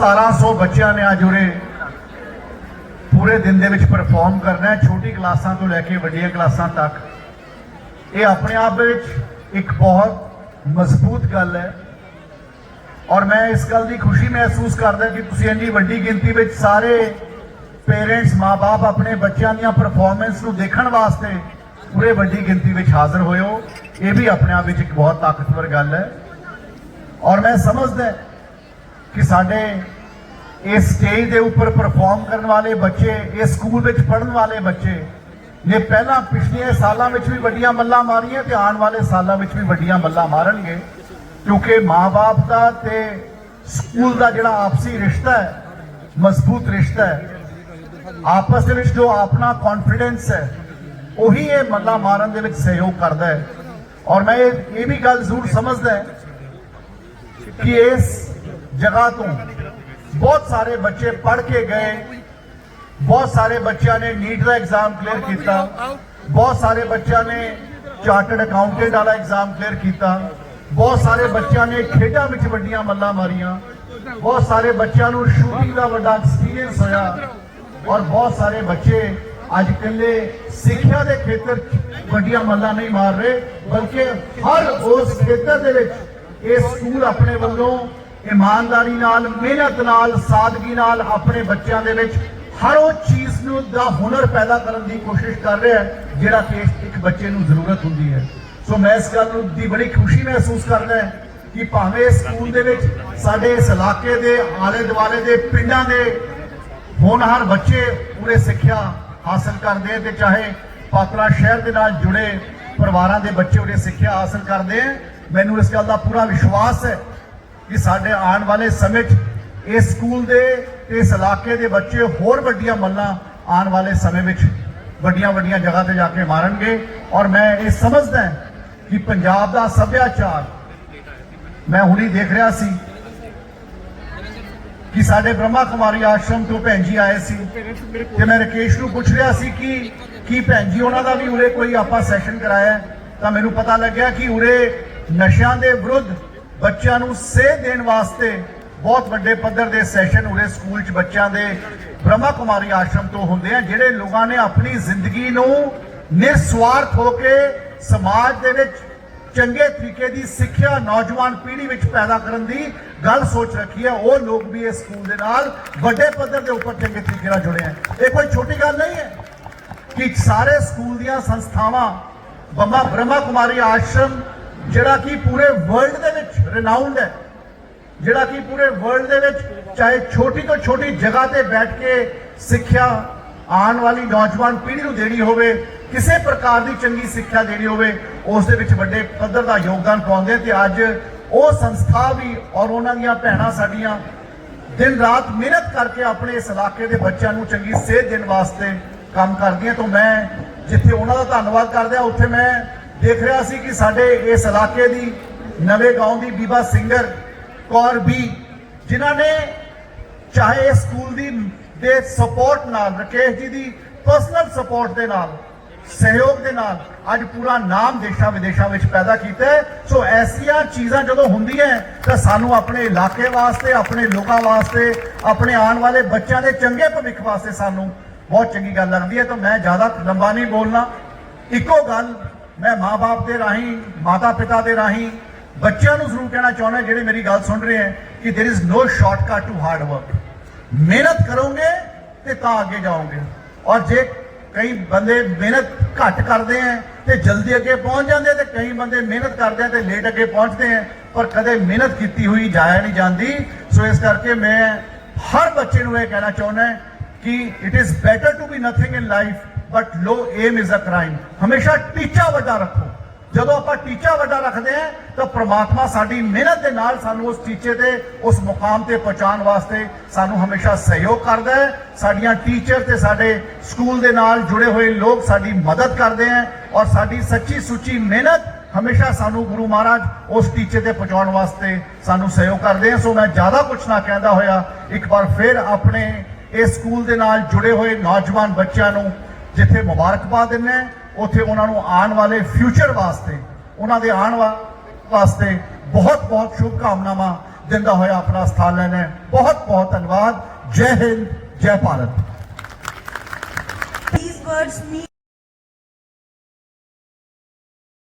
1700 ਬੱਚਿਆਂ ਨੇ ਅੱਜ ਉਰੇ ਪੂਰੇ ਦਿਨ ਦੇ ਵਿੱਚ ਪਰਫਾਰਮ ਕਰਨਾ ਹੈ। ਛੋਟੀ ਕਲਾਸਾਂ ਤੋਂ ਲੈ ਕੇ ਵੱਡੀਆਂ ਕਲਾਸਾਂ ਤੱਕ। ਇਹ ਆਪਣੇ ਆਪ ਵਿੱਚ ਇੱਕ ਬਹੁਤ ਮਜ਼ਬੂਤ ਗੱਲ ਹੈ। ਔਰ ਮੈਂ ਇਸ ਗੱਲ ਦੀ ਖੁਸ਼ੀ ਮਹਿਸੂਸ ਕਰਦਾ ਕਿ ਤੁਸੀਂ ਇੰਨੀ ਵੱਡੀ ਗਿਣਤੀ ਵਿੱਚ ਸਾਰੇ ਪੇਰੈਂਟਸ ਮਾਪੇ ਆਪਣੇ ਬੱਚਿਆਂ ਦੀਆਂ ਪਰਫਾਰਮੈਂਸ ਨੂੰ ਦੇਖਣ ਵਾਸਤੇ ਪੂਰੇ ਵੱਡੀ ਗਿਣਤੀ ਵਿੱਚ ਹਾਜ਼ਰ ਹੋਏ ਹੋ। ਇਹ ਵੀ ਆਪਣੇ ਆਪ ਵਿੱਚ ਇੱਕ ਬਹੁਤ ਤਾਕਤਵਰ ਗੱਲ ਹੈ। ਔਰ ਮੈਂ ਸਮਝਦਾ ਕਿ ਸਾਡੇ ਇਸ ਸਟੇਜ ਦੇ ਉੱਪਰ ਪਰਫਾਰਮ ਕਰਨ ਵਾਲੇ ਬੱਚੇ, ਇਸ ਸਕੂਲ ਵਿੱਚ ਪੜ੍ਹਨ ਵਾਲੇ ਬੱਚੇ ਨੇ ਪਹਿਲਾਂ ਪਿਛਲੇ ਸਾਲਾਂ ਵਿੱਚ ਵੀ ਵੱਡੀਆਂ ਮੱਲਾਂ ਮਾਰੀਆਂ ਤੇ ਆਉਣ ਵਾਲੇ ਸਾਲਾਂ ਵਿੱਚ ਵੀ ਵੱਡੀਆਂ ਮੱਲਾਂ ਮਾਰਨਗੇ। ਕਿਉਂਕਿ ਮਾਪੇ ਦਾ ਤੇ ਸਕੂਲ ਦਾ ਜਿਹੜਾ ਆਪਸੀ ਰਿਸ਼ਤਾ ਹੈ, ਮਜ਼ਬੂਤ ਰਿਸ਼ਤਾ ਹੈ, ਆਪਸ ਦੇ ਵਿੱਚ ਜੋ ਆਪਣਾ ਕੌਨਫੀਡੈਂਸ ਹੈ, ਉਹੀ ਇਹ ਮੱਲਾਂ ਮਾਰਨ ਦੇ ਵਿੱਚ ਸਹਿਯੋਗ ਕਰਦਾ ਹੈ। ਔਰ ਮੈਂ ਇਹ ਇਹ ਵੀ ਗੱਲ ਜ਼ਰੂਰ ਸਮਝਦਾ ਹੈ ਕਿ ਇਸ ਜਗ੍ਹਾ ਤੋਂ। ਬਹੁਤ ਸਾਰੇ ਬੱਚੇ ਪੜ੍ਹ ਕੇ ਗਏ। ਬਹੁਤ ਸਾਰੇ ਬੱਚਿਆਂ ਨੇ ਨੀਟ ਦਾ ਐਗਜ਼ਾਮ ਕਲੀਅਰ ਕੀਤਾ। ਬਹੁਤ ਸਾਰੇ ਬੱਚਿਆਂ ਨੇ ਚਾਰਟਰਡ ਅਕਾਊਂਟੈਂਟ ਵਾਲਾ ਐਗਜ਼ਾਮ ਕਲੀਅਰ ਕੀਤਾ। ਬਹੁਤ ਸਾਰੇ ਬੱਚਿਆਂ ਨੇ ਖੇਡਾਂ ਵਿੱਚ ਵੱਡੀਆਂ ਮੱਲਾਂ ਮਾਰੀਆਂ। ਬਹੁਤ ਸਾਰੇ ਬੱਚਿਆਂ ਨੂੰ ਸ਼ੂਟਿੰਗ ਦਾ ਵੱਡਾ ਐਕਸਪੀਰੀਅੰਸ ਹੋਇਆ। ਔਰ ਬਹੁਤ ਸਾਰੇ ਬੱਚੇ ਅੱਜ ਕੱਲੇ ਸਿੱਖਿਆ ਦੇ ਖੇਤਰ ਵੱਡੀਆਂ ਮੱਲਾਂ ਨਹੀਂ ਮਾਰ ਰਹੇ ਬਲਕਿ ਹਰ ਉਸ ਖੇਤਰ ਦੇ ਵਿੱਚ ਇਹ ਸਕੂਲ ਆਪਣੇ ਵੱਲੋਂ ਇਮਾਨਦਾਰੀ ਨਾਲ, ਮਿਹਨਤ ਨਾਲ, ਸਾਦਗੀ ਨਾਲ ਆਪਣੇ ਬੱਚਿਆਂ ਦੇ ਵਿੱਚ ਹਰ ਉਹ ਚੀਜ਼ ਨੂੰ ਦਾ ਹੁਨਰ ਪੈਦਾ ਕਰਨ ਦੀ ਕੋਸ਼ਿਸ਼ ਕਰ ਰਿਹਾ ਹੈ, ਜਿਹੜਾ ਕਿ ਇੱਕ ਬੱਚੇ ਨੂੰ ਜ਼ਰੂਰਤ ਹੁੰਦੀ ਹੈ। ਸੋ ਮੈਂ ਇਸ ਗੱਲ ਨੂੰ ਦੀ ਬੜੀ ਖੁਸ਼ੀ ਮਹਿਸੂਸ ਕਰਦਾ ਹਾਂ ਕਿ ਭਾਵੇਂ ਸਕੂਲ ਦੇ ਵਿੱਚ ਸਾਡੇ ਇਸ ਇਲਾਕੇ ਦੇ ਆਲੇ ਦੁਆਲੇ ਦੇ ਪਿੰਡਾਂ ਦੇ ਹੋਣਹਾਰ ਬੱਚੇ ਪੂਰੇ ਸਿੱਖਿਆ ਹਾਸਲ ਕਰਦੇ ਆ ਤੇ ਚਾਹੇ ਪਾਤਰਾ ਸ਼ਹਿਰ ਦੇ ਨਾਲ ਜੁੜੇ ਪਰਿਵਾਰਾਂ ਦੇ ਬੱਚੇ ਉਹਦੇ ਸਿੱਖਿਆ ਹਾਸਲ ਕਰਦੇ ਆ ਮੈਨੂੰ ਇਸ ਗੱਲ ਦਾ ਪੂਰਾ ਵਿਸ਼ਵਾਸ ਹੈ ਕਿ ਸਾਡੇ ਆਉਣ ਵਾਲੇ ਸਮੇਂ 'ਚ ਇਸ ਸਕੂਲ ਦੇ ਤੇ ਇਸ ਇਲਾਕੇ ਦੇ ਬੱਚੇ ਹੋਰ ਵੱਡੀਆਂ ਮੱਲਾਂ ਆਉਣ ਵਾਲੇ ਸਮੇਂ ਵਿੱਚ ਵੱਡੀਆਂ ਵੱਡੀਆਂ ਜਗ੍ਹਾ ਤੇ ਜਾ ਕੇ ਮਾਰਨਗੇ। ਔਰ ਮੈਂ ਇਹ ਸਮਝਦਾ ਕਿ ਪੰਜਾਬ ਦਾ ਸੱਭਿਆਚਾਰ ਮੈਂ ਹੁਣੀ ਦੇਖ ਰਿਹਾ ਸੀ ਕਿ ਸਾਡੇ ਬ੍ਰਹਮਾ ਕੁਮਾਰੀ ਆਸ਼ਰਮ ਤੋਂ ਭੈਣ ਜੀ ਆਏ ਸੀ ਤੇ ਮੈਂ ਰਕੇਸ਼ ਨੂੰ ਪੁੱਛ ਰਿਹਾ ਸੀ ਕਿ ਕੀ ਭੈਣ ਜੀ ਉਹਨਾਂ ਦਾ ਵੀ ਉਰੇ ਕੋਈ ਆਪਾਂ ਸੈਸ਼ਨ ਕਰਾਇਆ ਤਾਂ ਮੈਨੂੰ ਪਤਾ ਲੱਗਿਆ ਕਿ ਉਰੇ ਨਸ਼ਿਆਂ ਦੇ ਵਿਰੁੱਧ ਬੱਚਿਆਂ ਨੂੰ ਸੇਧ ਦੇਣ ਵਾਸਤੇ ਬਹੁਤ ਵੱਡੇ ਪੱਧਰ ਦੇ ਸੈਸ਼ਨ ਉਰੇ ਸਕੂਲ 'ਚ ਬੱਚਿਆਂ ਦੇ ਬ੍ਰਹਮਾ ਕੁਮਾਰੀ ਆਸ਼ਰਮ ਤੋਂ ਹੁੰਦੇ ਆ, ਜਿਹੜੇ ਲੋਕਾਂ ਨੇ ਆਪਣੀ ਜ਼ਿੰਦਗੀ ਨੂੰ ਨਿਰਸਵਾਰਥ ਹੋ ਕੇ ਸਮਾਜ ਦੇ ਵਿੱਚ ਚੰਗੇ ਤਰੀਕੇ ਦੀ ਸਿੱਖਿਆ ਨੌਜਵਾਨ ਪੀੜ੍ਹੀ ਵਿੱਚ ਪੈਦਾ ਕਰਨ ਦੀ ਗੱਲ ਸੋਚ ਰੱਖੀ ਹੈ। ਉਹ ਲੋਕ ਵੀ ਇਸ ਸਕੂਲ ਦੇ ਨਾਲ ਵੱਡੇ ਪੱਧਰ ਦੇ ਉੱਪਰ ਚੰਗੇ ਤਰੀਕੇ ਨਾਲ ਜੁੜੇ ਹੈ ਇਹ ਕੋਈ ਛੋਟੀ ਗੱਲ ਨਹੀਂ ਹੈ ਕਿ ਸਾਰੇ ਸਕੂਲ ਦੀਆਂ ਸੰਸਥਾਵਾਂ ਬੰਬਾ ਬ੍ਰਹਮਾ ਕੁਮਾਰੀ ਆਸ਼ਰਮ ਜਿਹੜਾ ਕਿ ਪੂਰੇ ਵਰਲਡ ਦੇ ਵਿੱਚ ਰਿਨਾਊਂਡ ਹੈ। ਜਿਹੜਾ ਕਿ ਪੂਰੇ ਵਰਲਡ ਦੇ ਵਿੱਚ ਚਾਹੇ ਛੋਟੀ ਤੋਂ ਛੋਟੀ ਜਗ੍ਹਾ ਤੇ ਬੈਠ ਕੇ ਸਿੱਖਿਆ ਆਉਣ ਵਾਲੀ ਨੌਜਵਾਨ ਪੀੜ੍ਹੀ ਨੂੰ ਦੇਣੀ ਹੋਵੇ, ਕਿਸੇ ਪ੍ਰਕਾਰ ਦੀ ਚੰਗੀ ਸਿੱਖਿਆ ਦੇਣੀ ਹੋਵੇ, ਉਸ ਦੇ ਵਿੱਚ ਵੱਡੇ ਪੱਧਰ ਦਾ ਯੋਗਦਾਨ ਪਾਉਂਦੇ ਤੇ ਅੱਜ ਉਹ ਸੰਸਥਾ ਵੀ ਔਰ ਉਹਨਾਂ ਦੀਆਂ ਭੈਣਾਂ ਸਾਡੀਆਂ ਦਿਨ ਰਾਤ ਮਿਹਨਤ ਕਰਕੇ ਆਪਣੇ ਇਸ ਇਲਾਕੇ ਦੇ ਬੱਚਿਆਂ ਨੂੰ ਚੰਗੀ ਸੇਧ ਦੇਣ ਵਾਸਤੇ ਕੰਮ ਕਰਦੀਆਂ। ਤਾਂ ਮੈਂ ਜਿੱਥੇ ਉਹਨਾਂ ਦਾ ਧੰਨਵਾਦ ਕਰਦਿਆਂ ਉੱਥੇ ਮੈਂ ਦੇਖ ਰਿਹਾ ਸੀ ਕਿ ਸਾਡੇ ਇਸ ਇਲਾਕੇ ਦੀ ਨਵੇਂ ਗਾਉਂ ਦੀ ਬੀਬਾ ਸਿੰਗਰ ਕੌਰ ਵੀ, ਜਿਨ੍ਹਾਂ ਨੇ ਚਾਹੇ ਸਕੂਲ ਦੀ ਦੇ ਸਪੋਰਟ ਨਾਲ, ਰਕੇਸ਼ ਜੀ ਦੀ ਪਰਸਨਲ ਸਪੋਰਟ ਦੇ ਨਾਲ, ਸਹਿਯੋਗ ਦੇ ਨਾਲ ਅੱਜ ਪੂਰਾ ਨਾਮ ਦੇਸ਼ਾਂ ਵਿਦੇਸ਼ਾਂ ਵਿੱਚ ਪੈਦਾ ਕੀਤਾ ਸੋ ਐਸੀਆਂ ਚੀਜ਼ਾਂ ਜਦੋਂ ਹੁੰਦੀਆਂ ਤਾਂ ਸਾਨੂੰ ਆਪਣੇ ਇਲਾਕੇ ਵਾਸਤੇ, ਆਪਣੇ ਲੋਕਾਂ ਵਾਸਤੇ, ਆਪਣੇ ਆਉਣ ਵਾਲੇ ਬੱਚਿਆਂ ਦੇ ਚੰਗੇ ਭਵਿੱਖ ਵਾਸਤੇ ਸਾਨੂੰ ਬਹੁਤ ਚੰਗੀ ਗੱਲ ਲੱਗਦੀ ਹੈ। ਤਾਂ ਮੈਂ ਜ਼ਿਆਦਾ ਲੰਬਾ ਨਹੀਂ ਬੋਲਣਾ। ਇੱਕੋ ਗੱਲ ਮੈਂ ਮਾਪੇ ਦੇ ਰਾਹੀਂ ਮਾਤਾ ਪਿਤਾ ਦੇ ਰਾਹੀਂ ਬੱਚਿਆਂ ਨੂੰ ਜ਼ਰੂਰ ਕਹਿਣਾ ਚਾਹੁੰਦਾ ਜਿਹੜੇ ਮੇਰੀ ਗੱਲ ਸੁਣ ਰਹੇ ਹੈ ਕਿ there is no shortcut to hard work. ਮਿਹਨਤ ਕਰੋਗੇ ਤੇ ਤਾਂ ਅੱਗੇ ਜਾਓਗੇ। ਔਰ ਜੇ ਕਈ ਬੰਦੇ ਮਿਹਨਤ ਘੱਟ ਕਰਦੇ ਆ ਤੇ ਜਲਦੀ ਅੱਗੇ ਪਹੁੰਚ ਜਾਂਦੇ ਆ ਤੇ ਕਈ ਬੰਦੇ ਮਿਹਨਤ ਕਰਦੇ ਆ ਤੇ ਲੇਟ ਅੱਗੇ ਪਹੁੰਚਦੇ ਆ ਪਰ ਕਦੇ ਮਿਹਨਤ ਕੀਤੀ ਹੋਈ ਜਾਇਆ ਨਹੀਂ ਜਾਂਦੀ। ਸੋ ਇਸ ਕਰਕੇ ਮੈਂ ਹਰ ਬੱਚੇ ਨੂੰ ਇਹ ਕਹਿਣਾ ਚਾਹੁੰਦਾ ਕਿ it is better to be nothing in life but low aim is a crime ਹਮੇਸ਼ਾ ਟੀਚਾ ਵੱਡਾ ਰੱਖੋ ਜਦੋਂ ਆਪਾਂ ਟੀਚਾ ਵੱਡਾ ਰੱਖਦੇ ਹਾਂ ਤਾਂ ਪ੍ਰਮਾਤਮਾ ਸਾਡੀ ਮਿਹਨਤ ਦੇ ਨਾਲ ਸਾਨੂੰ ਉਸ ਟੀਚੇ ਤੇ ਉਸ ਮੁਕਾਮ ਤੇ ਪਹੁੰਚਾਉਣ ਵਾਸਤੇ ਸਾਨੂੰ ਹਮੇਸ਼ਾ ਸਹਿਯੋਗ ਕਰਦਾ ਹੈ ਸਾਡੀਆਂ ਟੀਚਰ ਤੇ ਸਾਡੇ ਸਕੂਲ ਦੇ ਨਾਲ ਜੁੜੇ ਹੋਏ ਲੋਕ ਸਾਡੀ ਮਦਦ ਕਰਦੇ ਹੈ ਔਰ ਸਾਡੀ ਸੱਚੀ ਸੁੱਚੀ ਮਿਹਨਤ ਹਮੇਸ਼ਾ ਸਾਨੂੰ ਗੁਰੂ ਮਹਾਰਾਜ ਉਸ ਟੀਚੇ ਤੇ ਪਹੁੰਚਾਉਣ ਵਾਸਤੇ ਸਾਨੂੰ ਸਹਿਯੋਗ ਕਰਦੇ ਹੈ ਸੋ ਮੈਂ ਜ਼ਿਆਦਾ ਕੁਝ ਨਾ ਕਹਿੰਦਾ ਹੋਇਆ ਇੱਕ ਵਾਰ ਫਿਰ ਆਪਣੇ ਇਸ ਸਕੂਲ ਦੇ ਨਾਲ ਜੁੜੇ ਹੋਏ ਨੌਜਵਾਨ ਬੱਚਿਆਂ ਨੂੰ ਜਿੱਥੇ ਮੁਬਾਰਕਬਾਦ ਦਿੰਦੇ ਉੱਥੇ ਉਹਨਾਂ ਨੂੰ ਆਉਣ ਵਾਲੇ ਫਿਊਚਰ ਵਾਸਤੇ, ਉਹਨਾਂ ਦੇ ਆਉਣ ਵਾਸਤੇ ਬਹੁਤ ਬਹੁਤ ਸ਼ੁਭ ਕਾਮਨਾਵਾਂ ਦਿੰਦਾ ਹੋਇਆ ਆਪਣਾ ਸਥਾਨ ਲੈਣਾ ਬਹੁਤ ਬਹੁਤ ਧੰਨਵਾਦ। ਜੈ ਹਿੰਦ, ਜੈ ਭਾਰਤ। These words mean